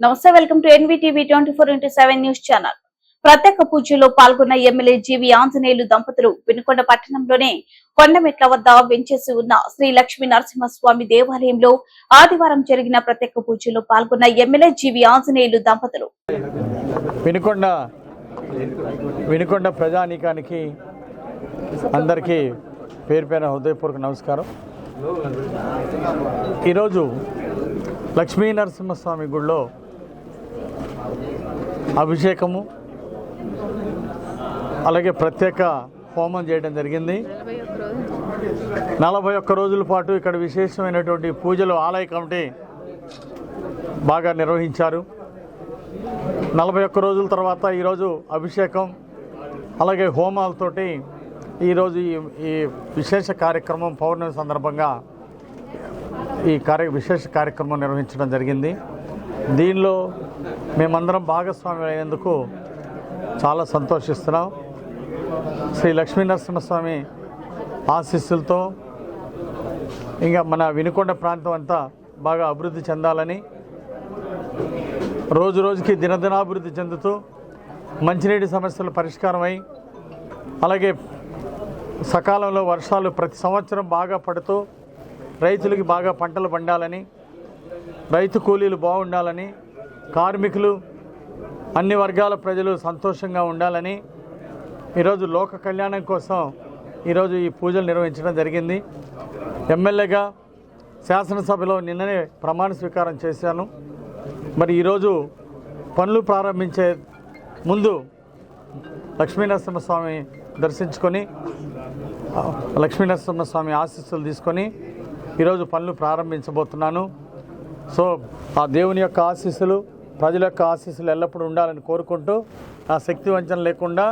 నమస్తే welcome to NVTV twenty four into seven news channel. ప్రత్యేక పూజలో పాల్గొన్న ఎమ్మెల్యే జీవి ఆంజనేయులు దంపతులు వినుకొండ పట్టణంలోనే కొండమెట్ల వద్ద వెంచేసి ఉన్న శ్రీ లక్ష్మీ నరసింహస్వామి దేవాలయంలో ఆదివారం జరిగిన ప్రత్యేక పూజలో పాల్గొన్న ఎమ్మెల్యే జీవి ఆంజనేయులు దంపతులు. వినుకొండ వినుకొండ ప్రజానీకానికి అందరికీ పేరు పేరున హృదయపూర్వక నమస్కారం. ఈరోజు లక్ష్మీ నరసింహస్వామి గుడిలో అభిషేకము అలాగే ప్రత్యేక హోమం చేయడం జరిగింది. నలభై ఒక్క రోజుల పాటు ఇక్కడ విశేషమైనటువంటి పూజలు ఆలయ కమిటీ బాగా నిర్వహించారు. నలభై ఒక్క రోజుల తర్వాత ఈరోజు అభిషేకం అలాగే హోమాలతోటి ఈరోజు ఈ ఈ విశేష కార్యక్రమం పౌర్ణమి సందర్భంగా ఈ కార్య విశేష కార్యక్రమం నిర్వహించడం జరిగింది. దీనిలో మేమందరం భాగస్వామి అయినందుకు చాలా సంతోషిస్తున్నాం. శ్రీ లక్ష్మీనరసింహస్వామి ఆశీస్సులతో ఇంకా మన వినుకొండ ప్రాంతం అంతా బాగా అభివృద్ధి చెందాలని రోజు రోజుకి దినదినాభివృద్ధి చెందుతూ మంచినీటి సమస్యలు పరిష్కారమై అలాగే సకాలంలో వర్షాలు ప్రతి సంవత్సరం బాగా పడుతూ రైతులకి బాగా పంటలు పండాలని రైతు కూలీలు బాగుండాలని కార్మికులు అన్ని వర్గాల ప్రజలు సంతోషంగా ఉండాలని ఈరోజు లోక కళ్యాణం కోసం ఈరోజు ఈ పూజలు నిర్వహించడం జరిగింది. ఎమ్మెల్యేగా శాసనసభలో నిన్ననే ప్రమాణ స్వీకారం చేశాను. మరి ఈరోజు పనులు ప్రారంభించే ముందు లక్ష్మీనరసింహస్వామి దర్శించుకొని లక్ష్మీనరసింహస్వామి ఆశీస్సులు తీసుకొని ఈరోజు పనులు ప్రారంభించబోతున్నాను. సో ఆ దేవుని యొక్క ఆశీస్సులు ప్రజల యొక్క ఆశీస్సులు ఎల్లప్పుడూ ఉండాలని కోరుకుంటూ ఆ శక్తి వంచన లేకుండా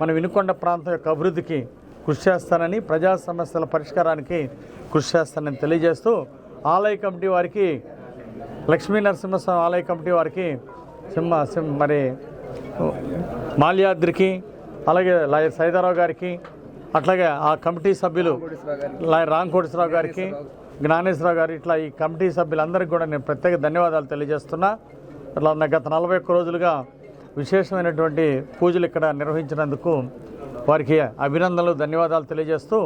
మన వినుకొండ ప్రాంతం యొక్క అభివృద్ధికి కృషి చేస్తానని ప్రజా సమస్యల పరిష్కారానికి కృషి చేస్తానని తెలియజేస్తూ ఆలయ కమిటీ వారికి లక్ష్మీ నరసింహస్వామి ఆలయ కమిటీ వారికి సింహ సింహ మరి మాల్యాద్రికి అలాగే సైదారావు గారికి అట్లాగే ఆ కమిటీ సభ్యులు లాయర్ రాంకోటేశ్వరరావు గారికి జ్ఞానేశ్వరరావు గారు ఇట్లా ఈ కమిటీ సభ్యులందరికీ కూడా నేను ప్రత్యేక ధన్యవాదాలు తెలియజేస్తున్నా. అట్లా గత నలభై ఒక్క రోజులుగా విశేషమైనటువంటి పూజలు ఇక్కడ నిర్వహించినందుకు వారికి అభినందనలు ధన్యవాదాలు తెలియజేస్తూ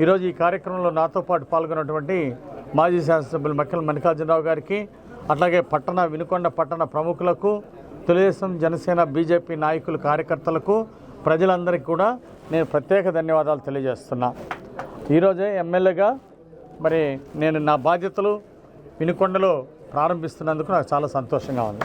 ఈరోజు ఈ కార్యక్రమంలో నాతో పాటు పాల్గొన్నటువంటి మాజీ శాసనసభ్యులు మక్కల మల్లికార్జునరావు గారికి అట్లాగే పట్టణ వినుకొండ పట్టణ ప్రముఖులకు తెలుగుదేశం జనసేన బీజేపీ నాయకులు కార్యకర్తలకు ప్రజలందరికీ కూడా నేను ప్రత్యేక ధన్యవాదాలు తెలియజేస్తున్నా. ఈరోజే ఎమ్మెల్యేగా మరి నేను నా బాధ్యతలు వినుకొండలో ప్రారంభిస్తున్నందుకు నాకు చాలా సంతోషంగా ఉంది.